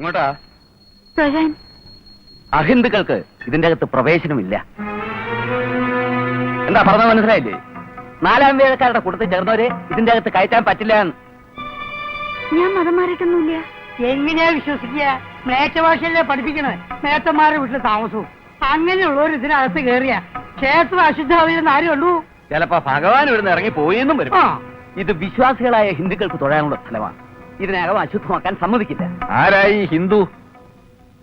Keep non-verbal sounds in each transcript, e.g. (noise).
എങ്ങോട്ടാ? തൊഴാൻ അഹിന്ദുക്കൾക്ക് ഇതിന്റെ അകത്ത് പ്രവേശനമില്ല. എന്താ പറഞ്ഞത് മനസ്സിലായില്ലേ? നാലാം വേദക്കാരുടെ കൂട്ടത്തിൽ ചേർന്നവരെ ഇതിന്റെ അകത്ത് കയറ്റാൻ പറ്റില്ല എന്ന്. ഞാൻ മതം മാറിയിട്ടൊന്നുമില്ല. എങ്ങനെയാ വിശ്വസിക്കുക? മേച്ച ഭാഷയല്ലേ പഠിപ്പിക്കണത്. മേത്തന്മാരുടെ വീട്ടിൽ താമസവും. അങ്ങനെയുള്ളവർ ഇതിനകത്ത് കയറിയ ക്ഷേത്രം അശുദ്ധാവില്ലെന്ന് ആരും ഉള്ളൂ ചിലപ്പോ ഭഗവാൻ ഇവിടുന്ന് ഇറങ്ങി പോയി എന്നും വരും. ആ. ഇത് വിശ്വാസികളായ ഹിന്ദുക്കൾക്ക് തൊഴാനുള്ള സ്ഥലമാണ്. ഇതിനകം അശുദ്ധമാക്കാൻ സമ്മതിക്കില്ല. ആരായി ഹിന്ദു?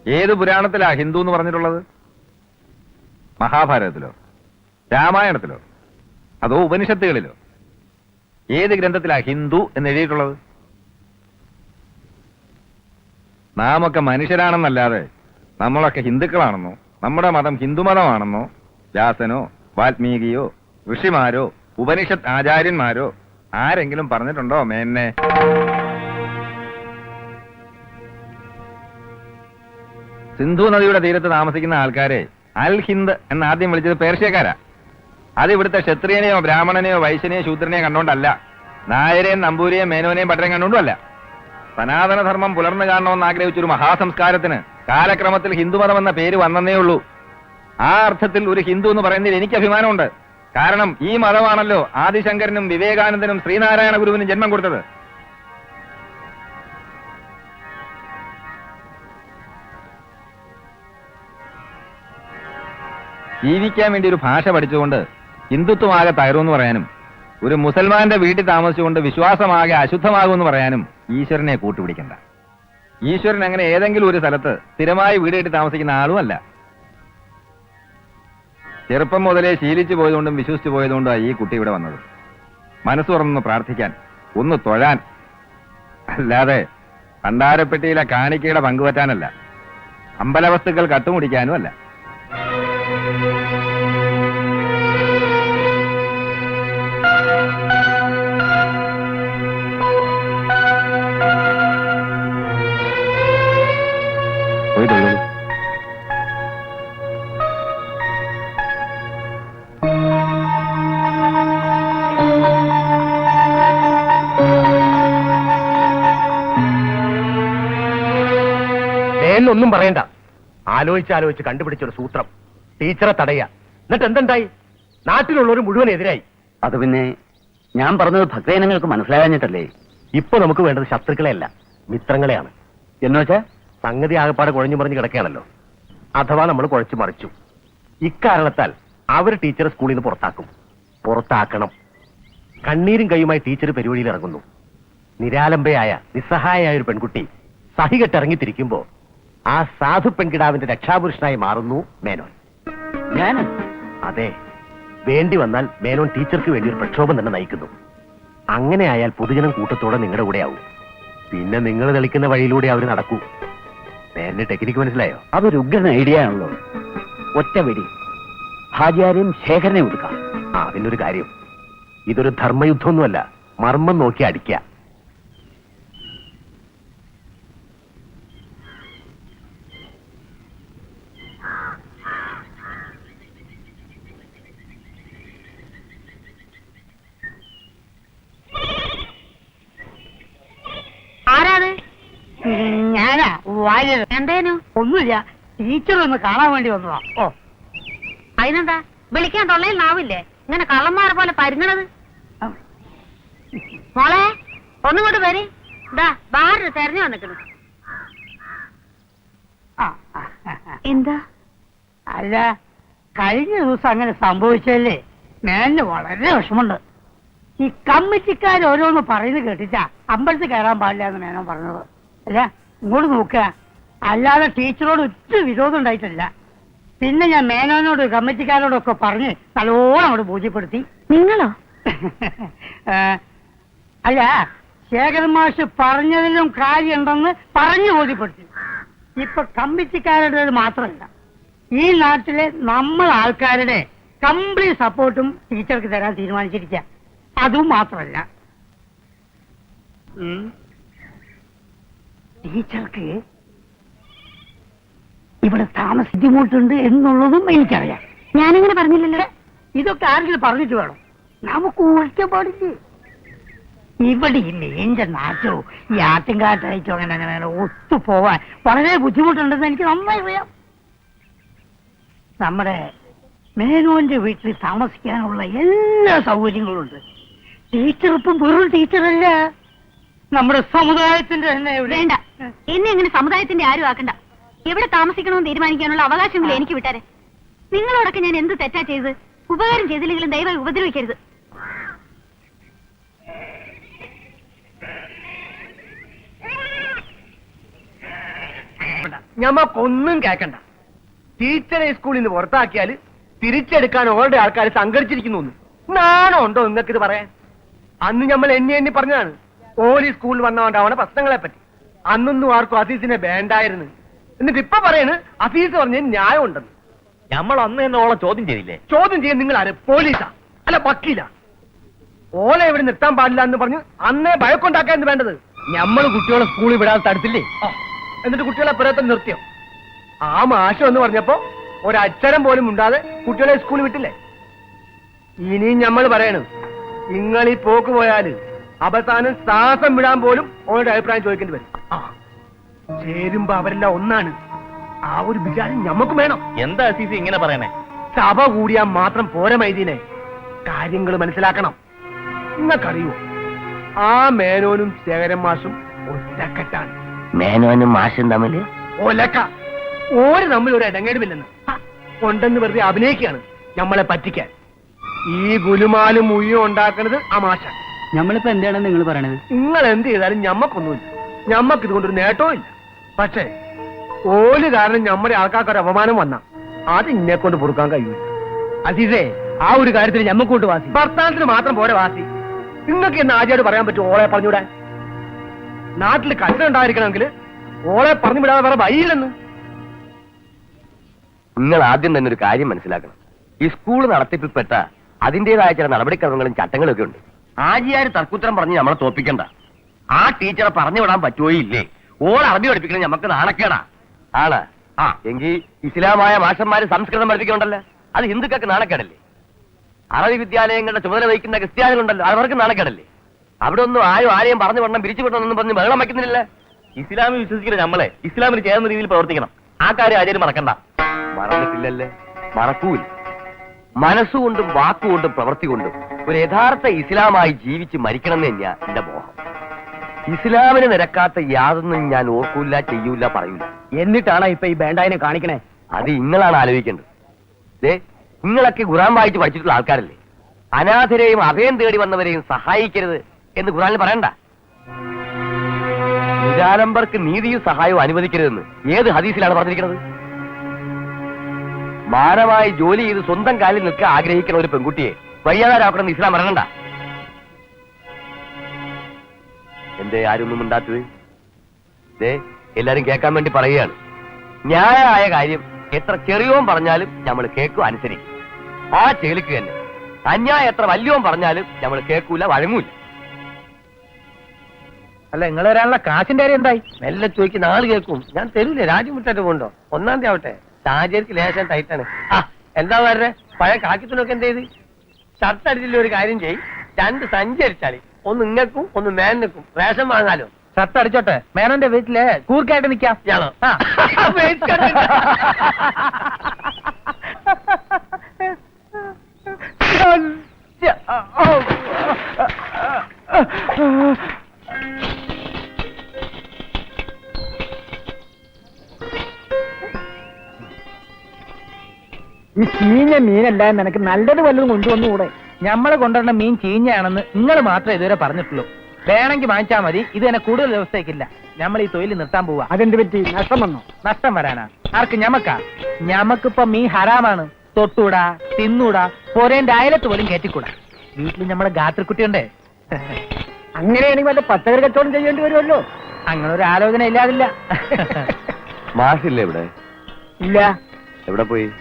ഏത് പുരാണത്തിലാ ഹിന്ദു എന്ന് പറഞ്ഞിട്ടുള്ളത്? മഹാഭാരതത്തിലോ? രാമായണത്തിലോ? അതോ ഉപനിഷത്തുകളിലോ? ഏത് ഗ്രന്ഥത്തിലാ ഹിന്ദു എന്ന് എഴുതിയിട്ടുള്ളത്? നാമൊക്കെ മനുഷ്യരാണെന്നല്ലാതെ നമ്മളൊക്കെ ഹിന്ദുക്കളാണെന്നോ? നമ്മുടെ മതം ഹിന്ദുമതമാണെന്നോ? വ്യാസനോ വാൽമീകിയോ ഋഷിമാരോ ഉപനിഷത്ത് ആചാര്യന്മാരോ ആരെങ്കിലും പറഞ്ഞിട്ടുണ്ടോ മേന്നെ? സിന്ധു നദിയുടെ തീരത്ത് താമസിക്കുന്ന ആൾക്കാരെ അൽ ഹിന്ദ് എന്ന് ആദ്യം വിളിച്ചത് പേർഷ്യക്കാരാ. അത് ഇവിടുത്തെ ക്ഷത്രിയനെയോ ബ്രാഹ്മണനെയോ വൈശ്യനെയോ ശൂദ്രനെയോ കണ്ടോണ്ടല്ല. നായരെയും നമ്പൂരിയെയും മേനോനെയും പട്ടരെയും കണ്ടോണ്ടുമല്ല. സനാതനധർമ്മം പുലർന്നു കാണണമെന്ന് ആഗ്രഹിച്ചൊരു മഹാസംസ്കാരത്തിന് കാലക്രമത്തിൽ ഹിന്ദുമതം എന്ന പേര് വന്നേ ഉള്ളൂ. ആ അർത്ഥത്തിൽ ഒരു ഹിന്ദു എന്ന് പറയുന്നതിൽ എനിക്ക് അഭിമാനമുണ്ട്. കാരണം ഈ മതമാണല്ലോ ആദിശങ്കരനും വിവേകാനന്ദനും ശ്രീനാരായണ ഗുരുവിനും ജന്മം കൊടുത്തത്. ജീവിക്കാൻ വേണ്ടി ഒരു ഭാഷ പഠിച്ചുകൊണ്ട് ഹിന്ദുത്വമാകെ തകരുമെന്ന് പറയാനും ഒരു മുസൽമാന്റെ വീട്ടിൽ താമസിച്ചുകൊണ്ട് വിശ്വാസമാകെ അശുദ്ധമാകുമെന്ന് പറയാനും ഈശ്വരനെ കൂട്ടുപിടിക്കണ്ട. ഈശ്വരൻ അങ്ങനെ ഏതെങ്കിലും ഒരു സ്ഥലത്ത് സ്ഥിരമായി വീട് കെട്ടി താമസിക്കുന്ന ആളുമല്ല. ചെറുപ്പം മുതലേ ശീലിച്ചു പോയതുകൊണ്ടും വിശ്വസിച്ചു പോയതുകൊണ്ടാണ് ഈ കുട്ടി ഇവിടെ വന്നത്. മനസ്സ് തുറന്നു പ്രാർത്ഥിക്കാൻ ഒന്ന് തൊഴാൻ. അല്ലാതെ ഭണ്ഡാരപ്പെട്ടിയിലെ കാണിക്കയുടെ പങ്കുപറ്റാനല്ല. അമ്പലവസ്തുക്കൾ കട്ടുമുടിക്കാനും അല്ല ഒന്നും പറയണ്ട. ആലോചിച്ച് ആലോചിച്ച് കണ്ടുപിടിച്ച ഒരു സൂത്രം. ടീച്ചറെ തടയ എന്നിട്ട് എന്തുണ്ടായി? നാട്ടിലുള്ളവർ മുഴുവൻ എതിരായി. അത് പിന്നെ ഞാൻ പറഞ്ഞത് ഭക്തജനങ്ങൾക്ക് മനസ്സിലാകാഞ്ഞിട്ടല്ലേ? ഇപ്പൊ നമുക്ക് വേണ്ടത് ശത്രുക്കളെയല്ല മിത്രങ്ങളെയാണ്. എന്നുവെച്ചാ സംഗതി ആകപ്പാടെ കുഴഞ്ഞു മറിഞ്ഞ് കിടക്കുകയാണല്ലോ. അഥവാ നമ്മൾ കുഴച്ചു മറിച്ചു. ഇക്കാരണത്താൽ അവർ ടീച്ചറെ സ്കൂളിൽ നിന്ന് പുറത്താക്കും. പുറത്താക്കണം. കണ്ണീരും കൈയുമായി ടീച്ചർ പെരുവഴിയിൽ ഇറങ്ങുന്നു. നിരാലംബയായ നിസ്സഹായായ ഒരു പെൺകുട്ടി സഹികെട്ടിറങ്ങിത്തിരിക്കുമ്പോ ആ സാധു പെൺകിടാവിന്റെ രക്ഷാപുരുഷനായി മാറുന്നു മേനോൻ. ഞാൻ അതെ. വേണ്ടി വന്നാൽ മേനോൻ ടീച്ചർക്ക് വേണ്ടി ഒരു പ്രക്ഷോഭം തന്നെ നയിക്കുന്നു. അങ്ങനെ ആയാൽ പൊതുജനം കൂട്ടത്തോടെ നിങ്ങളുടെ കൂടെ ആവും. പിന്നെ നിങ്ങൾ തെളിക്കുന്ന വഴിയിലൂടെ അവർ നടക്കൂ. മേലിന്റെ ടെക്നിക്ക് മനസ്സിലായോ? അതൊരു ഉഗ്രൻ ഐഡിയ ആണല്ലോ. ഒറ്റ വെടി. ഹാജിയാരെയും ശേഖരനെ ഒതുക്കാം ആ അതിനൊരു കാര്യം. ഇതൊരു ധർമ്മയുദ്ധമൊന്നുമല്ല. മർമ്മം നോക്കി അടിക്കുക ആരാത് ഉം, എന്തേനു? ഒന്നുമില്ല. ടീച്ചർ ഒന്ന് കാണാൻ വേണ്ടി വന്നതാ. ഓ. അതിനെന്താ? വിളിക്കാൻ തൊള്ളയിൽ നാവില്ലേ? ഇങ്ങനെ കള്ളന്മാരെ പോലെ പരുങ്ങണത്? മോളെ ഒന്നുകൊണ്ട് വരി. ഇതാ ബാറിന് തെരഞ്ഞു വന്നിക്കണു. ആ. എന്താ? അല്ല കഴിഞ്ഞ ദിവസം അങ്ങനെ സംഭവിച്ചല്ലേ മേലിന് വളരെ വിഷമുണ്ട് ഈ കമ്മിറ്റിക്കാർ ഓരോന്ന് പറയുന്നത് കേട്ടിച്ചാ അമ്പലത്തിൽ കയറാൻ പാടില്ല എന്ന് മേനോ പറഞ്ഞത്. അല്ല ഇങ്ങോട്ട് നോക്കുക. അല്ലാതെ ടീച്ചറോട് ഒറ്റ വിരോധം ഉണ്ടായിട്ടില്ല. പിന്നെ ഞാൻ മേനോനോട് കമ്മിറ്റിക്കാരോടൊക്കെ പറഞ്ഞ് നല്ലോണം അവിടെ ബോധ്യപ്പെടുത്തി. നിങ്ങളോ? (laughs) അല്ല ശേഖരൻ മാഷ് പറഞ്ഞതിലും കാര്യമുണ്ടെന്ന് പറഞ്ഞു ബോധ്യപ്പെടുത്തി. ഇപ്പൊ കമ്മിറ്റിക്കാരുടെ മാത്രമല്ല ഈ നാട്ടിലെ നമ്മൾ ആൾക്കാരുടെ കംപ്ലീറ്റ് സപ്പോർട്ടും ടീച്ചർക്ക് തരാൻ തീരുമാനിച്ചിരിക്കുക അതും മാത്രമല്ല. ടീച്ചർക്ക് ഇവിടെ താമസ ബുദ്ധിമുട്ടുണ്ട് എന്നുള്ളതും എനിക്കറിയാം. ഞാനിങ്ങനെ പറഞ്ഞില്ലല്ലോ. ഇതൊക്കെ ആരെങ്കിലും പറഞ്ഞിട്ട് വേണം? നമുക്ക് പാടില്ലേ. ഇവിടെ ഈ എന്റെ നാറ്റോ ഈ ആട്ടിൻകാട്ടയച്ചോ അങ്ങനെ അങ്ങനെ അങ്ങനെ ഒത്തുപോവാൻ വളരെ ബുദ്ധിമുട്ടുണ്ടെന്ന് എനിക്ക് നന്നായി അറിയാം. നമ്മുടെ മേനോന്റെ വീട്ടിൽ താമസിക്കാനുള്ള എല്ലാ സൗകര്യങ്ങളും ഉണ്ട്. ടീച്ചർ ഇപ്പം വെറും ടീച്ചറല്ല. നമ്മുടെ സമുദായത്തിന്റെ തന്നെ വേണ്ട. എന്നെ അങ്ങനെ സമുദായത്തിന്റെ ആരും ആക്കണ്ട. എവിടെ താമസിക്കണമെന്ന് തീരുമാനിക്കാനുള്ള അവകാശമില്ല എനിക്ക് വിട്ടാരെ. നിങ്ങളോടൊക്കെ ഞാൻ എന്ത് തെറ്റാ ചെയ്ത്? ഉപകാരം ചെയ്തില്ലെങ്കിലും ദയവായി ഉപദ്രവിക്കരുത്. ഞമ്മക്കൊന്നും കേക്കണ്ട. ടീച്ചറെ സ്കൂളിൽ നിന്ന് പുറത്താക്കിയാൽ തിരിച്ചെടുക്കാൻ ഓരുടെ ആൾക്കാർ സംഘടിച്ചിരിക്കുന്നു നാണോ ഉണ്ടോ നിങ്ങൾക്ക് ഇത് പറയാൻ? അന്ന് നമ്മൾ എന്നെ എന്നെ പറഞ്ഞതാണ്. ഓലി സ്കൂളിൽ വന്നതുകൊണ്ടാവണ പ്രശ്നങ്ങളെ പറ്റി അന്നൊന്നും ആർക്കും അസീസിനെ വേണ്ടായിരുന്നു. എന്നിട്ട് ഇപ്പൊ പറയണ് അഫീസ് പറഞ്ഞ ന്യായം ഉണ്ടെന്ന് നമ്മൾ അന്ന് തന്നെ ഓളെ ചോദ്യം ചെയ്തില്ലേ? ചോദ്യം ചെയ്യാൻ നിങ്ങൾ ആര്? പോലീസാ? അല്ല വക്കീലാ? ഓലെ ഇവിടെ നിർത്താൻ പാടില്ല എന്ന് പറഞ്ഞ് അന്നേ ഭയക്കൊണ്ടാക്കാൻ വേണ്ടത്? നമ്മൾ കുട്ടികളെ സ്കൂളിൽ വിടാതെ തടുത്തില്ലേ? എന്നിട്ട് കുട്ടികളെ പുറത്തെ നിർത്തിയോ? ആ മാഷം എന്ന് പറഞ്ഞപ്പോ ഒരക്ഷരം പോലും ഉണ്ടാതെ കുട്ടികളെ സ്കൂളിൽ വിട്ടില്ലേ? ഇനിയും നമ്മൾ പറയണം നിങ്ങൾ ഈ പോക്ക് പോയാൽ അവസാനം ശ്വാസം വിടാൻ പോലും ഓരുടെ അഭിപ്രായം ചോദിക്കേണ്ടി വരും. ചേരുമ്പോ അവരെല്ലാം ഒന്നാണ്. ആ ഒരു വിചാരം ഞമ്മക്ക് വേണം. എന്താ അസീസി ഇങ്ങനെ പറയണേ? സഭ കൂടിയാൽ മാത്രം പോര മൈദീനെ. കാര്യങ്ങൾ മനസ്സിലാക്കണം. നിങ്ങൾക്കറിയോ ആ മേനോനും ശേഖരൻ മാഷും ഒറ്റക്കെട്ടാണ്. മേനോനും മാഷും തമ്മിൽ ഒലക്ക. ഓര് തമ്മിൽ ഒരു ഇടങ്ങേടുമില്ലെന്ന്. കൊണ്ടെന്ന് വെറുതെ അഭിനയിക്കുകയാണ് നമ്മളെ പറ്റിക്കാൻ. ഈ ഗുലുമാലും മുയ്യും ഉണ്ടാക്കുന്നത് ആ മാഷ ഞമ്മളിപ്പോ എന്താണെന്ന് നിങ്ങൾ പറയണത്? നിങ്ങൾ എന്ത് ചെയ്താലും ഞമ്മക്കൊന്നുമില്ല. ഞമ്മക്ക് ഇതുകൊണ്ടൊരു നേട്ടവും ഇല്ല. പക്ഷേ ഓൽ കാരണം നമ്മുടെ ആൾക്കാർക്ക് ഒരു അപമാനം വന്ന. അത് ഇന്നെ കൊണ്ട് പൊറുക്കാൻ കഴിയൂല. അസീസേ ആ ഒരു കാര്യത്തിൽ ഞമ്മക്കൂട്ട് വാസി. ഭർത്താനത്തിന് മാത്രം പോരെ വാസി. നിങ്ങൾക്ക് എന്ന് ആദ്യമായിട്ട് പറയാൻ പറ്റും ഓളെ പറഞ്ഞുവിടാൻ. നാട്ടിൽ കല്ല് ഉണ്ടായിരിക്കണമെങ്കിൽ ഓളെ പറഞ്ഞു വിടാതെ വേറെ വഴിയില്ലെന്ന്. നിങ്ങൾ ആദ്യം തന്നെ ഒരു കാര്യം മനസ്സിലാക്കണം. ഈ സ്കൂൾ നടത്തിപ്പിൽപ്പെട്ട അതിന്റേതായ ചില നടപടിക്രമങ്ങളും ചട്ടങ്ങളും ഒക്കെ ഉണ്ട്. ആജിയാര് തർക്കുത്തരം പറഞ്ഞ് നമ്മളെ തോപ്പിക്കണ്ട. ആ ടീച്ചറെ പറഞ്ഞു വിടാൻ പറ്റുമോ ഇല്ലേ? ഓൾ അറബി പഠിപ്പിക്കണം നമുക്ക് നാണക്കേടാ. ആണ്? ആ. എങ്കിൽ ഇസ്ലാമായ മാഷന്മാര് സംസ്കൃതം പഠിപ്പിക്കണ്ടല്ലോ അത് ഹിന്ദുക്കൾക്ക് നാണക്കേടല്ലേ? അറബി വിദ്യാലയങ്ങളുടെ ചുമതല വഹിക്കുന്ന ക്രിസ്ത്യാനികളുണ്ടല്ലോ അവർക്ക് നാണക്കേടല്ലേ? അവിടെ ഒന്നും ആരും ആരെയും പറഞ്ഞു വിടണം പിരിച്ചു വിടണമെന്നും പറഞ്ഞ് ബഹളം വയ്ക്കുന്നില്ല ഇസ്ലാമിൽ വിശ്വസിക്കില്ല നമ്മളെ ഇസ്ലാമിന് ചേർന്ന രീതിയിൽ പ്രവർത്തിക്കണം. ആ കാര്യം ആചാര്യം മറക്കണ്ട. മറന്നിട്ടില്ലല്ലേ? മറക്കൂല. മനസ്സുകൊണ്ടും വാക്കുകൊണ്ടും പ്രവൃത്തി കൊണ്ടും ഒരു യഥാർത്ഥ ഇസ്ലാമായി ജീവിച്ച് മരിക്കണം എന്ന് എന്റെ ഇസ്ലാമിന് നിരക്കാത്ത യാതൊന്നും ഞാൻ ഓർക്കൂല ചെയ്യൂല പറയൂല. എന്നിട്ടാണ് ഇപ്പൊ ഈ ബേണ്ടായിനെ കാണിക്കണേ? അത് നിങ്ങളാണ് ആലോചിക്കേണ്ടത്. ദേ നിങ്ങളൊക്കെ ഖുറാൻ വായിച്ച് പഠിച്ചിട്ടുള്ള ആൾക്കാരല്ലേ? അനാഥരെയും അഭയം തേടി വന്നവരെയും സഹായിക്കരുത് എന്ന് ഖുറാനിൽ പറയണ്ട. നിരാലംബർക്ക് നീതിയും സഹായവും അനുവദിക്കരുതെന്ന് ഏത് ഹദീസിലാണ് പറഞ്ഞിരിക്കുന്നത്? മാനമായി ജോലി ചെയ്ത് സ്വന്തം കാലിൽ നിൽക്കാൻ ആഗ്രഹിക്കുന്ന ഒരു പെൺകുട്ടിയെ വയ്യാതാരാക്കണമെന്ന് ഇസ്ലാം പറയണ്ട എന്തേ ആരൊന്നും ഉണ്ടാത്തത് ദേ എല്ലാരും കേൾക്കാൻ വേണ്ടി പറയുകയാണ്. ന്യായമായ കാര്യം എത്ര ചെറിയോൻ പറഞ്ഞാലും നമ്മൾ കേൾക്കും അനുസരിക്കും ആ ചേലിക്ക് തന്നെ. അന്യായം എത്ര വലിയോൻ പറഞ്ഞാലും നമ്മൾ കേൾക്കൂല വഴങ്ങൂല. അല്ല നിങ്ങൾ ഒരാളുടെ കാശിന്റെ കാര്യം എന്തായി? മെല്ലെ ചോദിക്കുന്ന നാളെ കേൾക്കും. ഞാൻ തരൂല രാജ്യം വിട്ടിട്ട് കൊണ്ടോ ഒന്നാം തീയതി ആവട്ടെ. സാഹചര്യത്തിൽ ലേശം ടൈറ്റാണ്. ആ എന്താ പറഞ്ഞേ പഴയ കാക്കിത്തുണൊക്കെ എന്ത് ചെയ്ത്? ഷർട്ട് അടിച്ചില്ല ഒരു കാര്യം ചെയ് രണ്ട് സഞ്ചി അടിച്ചാളി ഒന്ന് ഇങ്ങക്കും ഒന്ന് മേനക്കും റേഷൻ വാങ്ങാലോ? ഷർട്ട് അടിച്ചോട്ടെ. മേനന്റെ വീട്ടിൽ കൂർക്കായിട്ട് നിക്കാം. ഞാനോ? ആ. (laughs) ഈ ചീഞ്ഞ മീനല്ല നിനക്ക് നല്ലത് വല്ലതും കൊണ്ടുവന്നുകൂടെ? ഞമ്മൾ കൊണ്ടുവരുന്ന മീൻ ചീഞ്ഞാണെന്ന് നിങ്ങൾ മാത്രമേ ഇതുവരെ പറഞ്ഞിട്ടുള്ളൂ. വേണമെങ്കിൽ വാങ്ങിച്ചാൽ മതി. ഇത് തന്നെ കൂടുതൽ ദിവസത്തേക്കില്ല. നമ്മൾ ഈ തൊഴിൽ നിർത്താൻ പോവാ. അതെന്ത് പറ്റി? നഷ്ടം വന്നു? നഷ്ടം വരാനാ. ആർക്ക് ഞമ്മക്കാ? ഞമ്മക്കിപ്പോ മീൻ ഹറാമാണ്. തൊട്ടൂടാ തിന്നൂടാ പോരേന്റെ അയലത്ത് പോലും കയറ്റിക്കൂടാ വീട്ടിൽ നമ്മളെ ഗാത്രക്കുട്ടിയുണ്ടേ? അങ്ങനെയാണെങ്കിൽ വല്ല പച്ചക്കറി കച്ചവടം ചെയ്യേണ്ടി വരുമല്ലോ. അങ്ങനെ ഒരു ആലോചന ഇല്ലാതില്ല. മാഷില്ലേ ഇവിടെ? ഇല്ല. എവിടെ പോയി?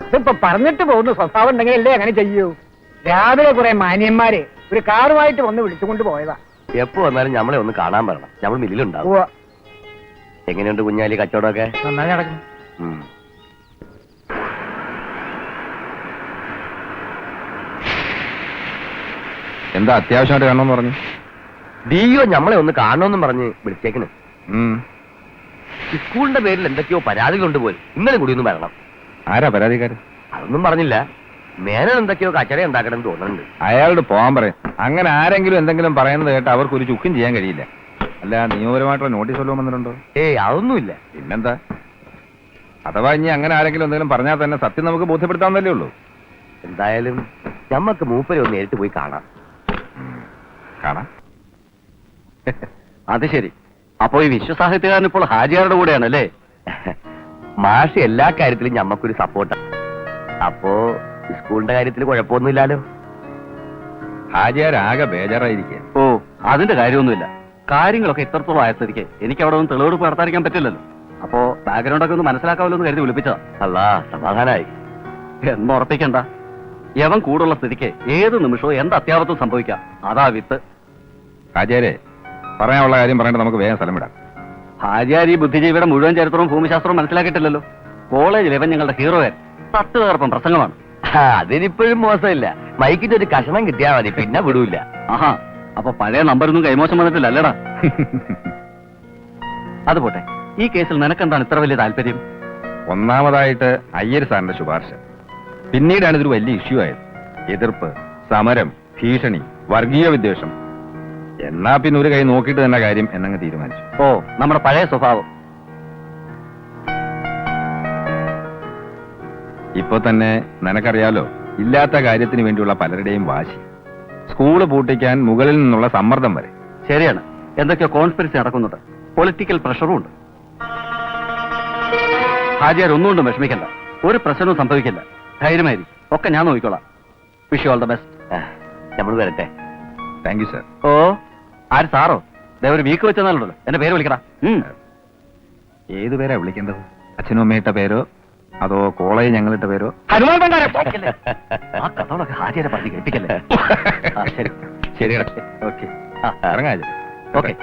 ഇതിപ്പോ പറഞ്ഞിട്ട് പോകുന്ന സ്വഭാവം ഉണ്ടെങ്കിൽ അല്ലേ അങ്ങനെ ചെയ്യൂ. രാവിലെ കുറെ മാന്യന്മാരെ ഒരു കാറുമായിട്ട് വന്ന് വിളിച്ചുകൊണ്ട് പോയതാ എപ്പോ വന്നാലും നമ്മളെ ഒന്ന് കാണാൻ പറയണം നമ്മൾ മില്ലിലുണ്ടാവും. എങ്ങനെയുണ്ട് കുഞ്ഞാലി കച്ചവടമൊക്കെ? നന്നായി നടക്കും ഉം. എന്താ അത്യാവശ്യമായിട്ട് കാണണമെന്ന് പറഞ്ഞു? ദീയോ നമ്മളെ ഒന്ന് കാണണമെന്നും പറഞ്ഞ് വിളിച്ചേക്കണ്. ഉം. സ്കൂളിന്റെ പേരിൽ എന്തൊക്കെയോ പരാതികളുണ്ട് പോലും. ഇന്നലെ കൂടി ഒന്ന് വരണം. ആരാ പരാതിക്കാരൻ അതൊന്നും പറഞ്ഞില്ല. മേനൻ എന്തൊക്കെയോ കച്ചറ ഉണ്ടാക്കണം തോന്നുന്നുണ്ട്. അയാളോട് പോകാൻ പറയും. അങ്ങനെ ആരെങ്കിലും എന്തെങ്കിലും പറയുന്നത് കേട്ട് അവർക്ക് ഒരു ചുക്കും ചെയ്യാൻ കഴിയില്ല. അല്ല നിയമപരമായിട്ടുള്ള നോട്ടീസ് വല്ലതും വന്നിട്ടുണ്ടോ? ഏയ് അതൊന്നുമില്ല. പിന്നെന്താ? അഥവാ ഇനി അങ്ങനെ ആരെങ്കിലും എന്തെങ്കിലും പറഞ്ഞാൽ തന്നെ സത്യം നമുക്ക് ബോധ്യപ്പെടുത്താമെന്നല്ലേ ഉള്ളൂ. എന്തായാലും നമ്മക്ക് മൂപ്പരെ ഒന്ന് നേരിട്ട് പോയി കാണാം. കാണാം. അത് ശരി. അപ്പോ ഈ വിശ്വസാഹിത്യകാരൻ ഇപ്പോൾ ഹാജിയാരുടെ കൂടെയാണല്ലേ? മാഷ് എല്ലാ കാര്യത്തിലും ഞമ്മക്കൊരു സപ്പോർട്ടാണ് അപ്പോ സ്കൂളിന്റെ കാര്യത്തിൽ കുഴപ്പമൊന്നുമില്ലല്ലോ. ഹാജിയാരാകെ ബേജാറായിരിക്കുക ഓ അതിന്റെ കാര്യമൊന്നുമില്ല. കാര്യങ്ങളൊക്കെ ഇത്രത്തോളം ആയത്തിരിക്കെ എനിക്ക് അവിടെ ഒന്ന് തെളിവെടുപ്പ് നടത്താതിരിക്കാൻ പറ്റില്ലല്ലോ. അപ്പോ ബാക്ക്ഗ്രൗണ്ട് ഒക്കെ ഒന്ന് മനസ്സിലാക്കാമല്ലോ എന്ന് കരുതി വിളിപ്പിച്ചതാ. അല്ല സമാധാനായി. എന്ന് ഉറപ്പിക്കണ്ട. യവൻ കൂടുള്ള സ്ഥിതിക്ക് ഏത് നിമിഷവും എന്ത് അത്യാവശ്യം സംഭവിക്കാം. അതാ വിത്ത്. ഹാജിയാരെ പറയാനുള്ള കാര്യം പറയേണ്ട നമുക്ക് വേഗം സ്ഥലം വിടാം. ഹാജിയാർ ഈ ബുദ്ധിജീവിയുടെ മുഴുവൻ ചരിത്രവും ഭൂമിശാസ്ത്രവും മനസ്സിലാക്കിയിട്ടില്ലല്ലോ. കോളേജിൽ ഇവൻ ഞങ്ങളുടെ ഹീറോയൻ പത്ത് പേർപ്പം പ്രസംഗമാണ്. അതിനിപ്പോഴും മോശമില്ല. മൈക്കിന്റെ ഒരു കഷണം കിട്ടിയാ മതി പിന്നെ വിടൂല. ആഹാ അപ്പൊ പഴയ നമ്പറൊന്നും കൈമോശം വന്നിട്ടില്ല അല്ലടാ അത് പോട്ടെ ഈ കേസിൽ നിനക്കെന്താണ് ഇത്ര വലിയ താല്പര്യം? ഒന്നാമതായിട്ട് അയ്യർ സാറിന്റെ ശുപാർശ. പിന്നീടാണ് ഇതൊരു വലിയ ഇഷ്യൂ ആയത്. എതിർപ്പ് സമരം ഭീഷണി വർഗീയ വിദ്വേഷം. എന്നാ പിന്നെ ഒരു കൈ നോക്കിയിട്ട് തന്നെ കാര്യം എന്നങ്ങ് തീരുമാനിച്ചു. ഓ നമ്മുടെ പഴയ സ്വഭാവം. ഇപ്പൊ തന്നെ നിനക്കറിയാലോ ഇല്ലാത്ത കാര്യത്തിന് വേണ്ടിയുള്ള പലരുടെയും വാശി. സ്കൂൾ പൂട്ടിക്കാൻ മുകളിൽ നിന്നുള്ള സമ്മർദ്ദം വരെ. ശരിയാണ്. എന്തൊക്കെ കോൺസ്പിറസി നടക്കുന്നുണ്ട്. പൊളിറ്റിക്കൽ പ്രഷറും ഉണ്ട്. ഹാജിയാർ ഒന്നുകൊണ്ടും വിഷമിക്കണ്ട. ഒരു പ്രശ്നവും സംഭവിക്കില്ല. ധൈര്യമായി ഒക്കെ ഞാൻ നോക്കിക്കോളാം. വിഷ് ഓൾ ദ ബെസ്റ്റ് നമ്മൾ വരട്ടെ. താങ്ക് യു സർ ഓ ആര് സാറോ? ദേ ഒരു വീക്ക് വെച്ചെന്നാലുണ്ടല്ലോ എന്റെ പേര് വിളിക്കടാ. ഏത് പേരാ വിളിക്കേണ്ടത്? അച്ഛനും അമ്മയിട്ട പേരോ? അതോ കോളേജ് ഞങ്ങളിട്ട പേരോ ഹനുമാൻ ഭണ്ഡാരം. (laughs) ആ കഥകളൊക്കെ ഹാജിയാരെ പറഞ്ഞ് കേൾപ്പിക്കല്ലേ? (laughs) ആ, ശരി. ഓക്കെ. ഇറങ്ങാ ഓക്കെ.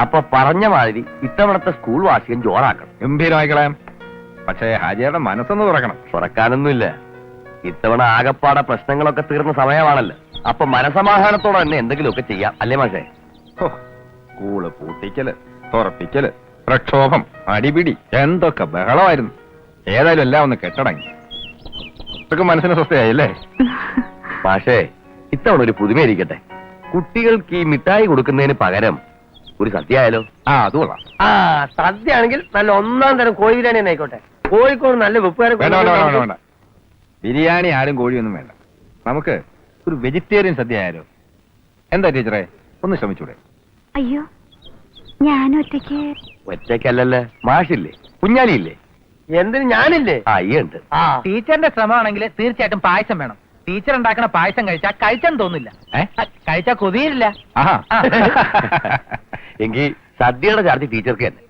അപ്പൊ പറഞ്ഞ മാതിരി ഇത്തവണത്തെ സ്കൂൾ വാർഷികം ജോറാക്കണം. ഗംഭീരമായി കളയാം. പക്ഷേ ഹാജിയുടെ മനസ്സൊന്ന് തുറക്കണം. തുറക്കാനൊന്നുമില്ല. ഇത്തവണ ആകപ്പാടെ പ്രശ്നങ്ങളൊക്കെ തീർന്ന സമയമാണല്ലോ. അപ്പൊ മനസമാധാനത്തോടെ തന്നെ എന്തെങ്കിലുമൊക്കെ ചെയ്യാം. അല്ലേ മാഷേ? സ്കൂൾ പൂട്ടിക്കൽ തുറപ്പിക്കൽ പ്രക്ഷോഭം അടിപിടി എന്തൊക്കെ ബഹളമായിരുന്നു. ഏതായാലും എല്ലാം ഒന്ന് കെട്ടടങ്ങി. ഇതൊക്കെ മനസ്സിന് സ്വസ്ഥയായില്ലേ? പക്ഷേ ഇത്തവണ ഒരു പുതുമയായിരിക്കട്ടെ കുട്ടികൾക്ക് ഈ മിഠായി കൊടുക്കുന്നതിന് പകരം ഒരു സദ്യ ആയാലോ ആ അത് കൊള്ളാം. ആ സദ്യ ആണെങ്കിൽ നല്ല ഒന്നാം തരം കോഴി ബിരിയാണി തന്നെ ആയിക്കോട്ടെ. കോഴിക്കോട് നല്ല വെപ്പുകാരെ വേണ്ട വേണ്ട വേണ്ട വേണ്ട വേണ്ട. ബിരിയാണി ആരും കോഴിയൊന്നും വേണ്ട. നമുക്ക് ഒരു വെജിറ്റേറിയൻ സദ്യ ആയാലോ എന്താ ടീച്ചറെ? ഒന്ന് ശ്രമിച്ചൂടെ. അയ്യോ ഞാൻ ഒറ്റയ്ക്ക് ഒറ്റയ്ക്കല്ലല്ലേ? മാഷില്ലേ? കുഞ്ഞാലിയില്ലേ? എന്തിന് ഞാനില്ലേ? അയ്യുണ്ട് ടീച്ചറിന്റെ ശ്രമമാണെങ്കിൽ തീർച്ചയായിട്ടും പായസം വേണം. ടീച്ചർ ഉണ്ടാക്കുന്ന പായസം കഴിച്ചാൽ കഴിച്ചാൻ തോന്നില്ല? കഴിച്ചാൽ കൊതിയില്ല. ആഹാ. (laughs) എങ്കിൽ സദ്യയുടെ ചാർജ് ടീച്ചർക്ക് തന്നെ.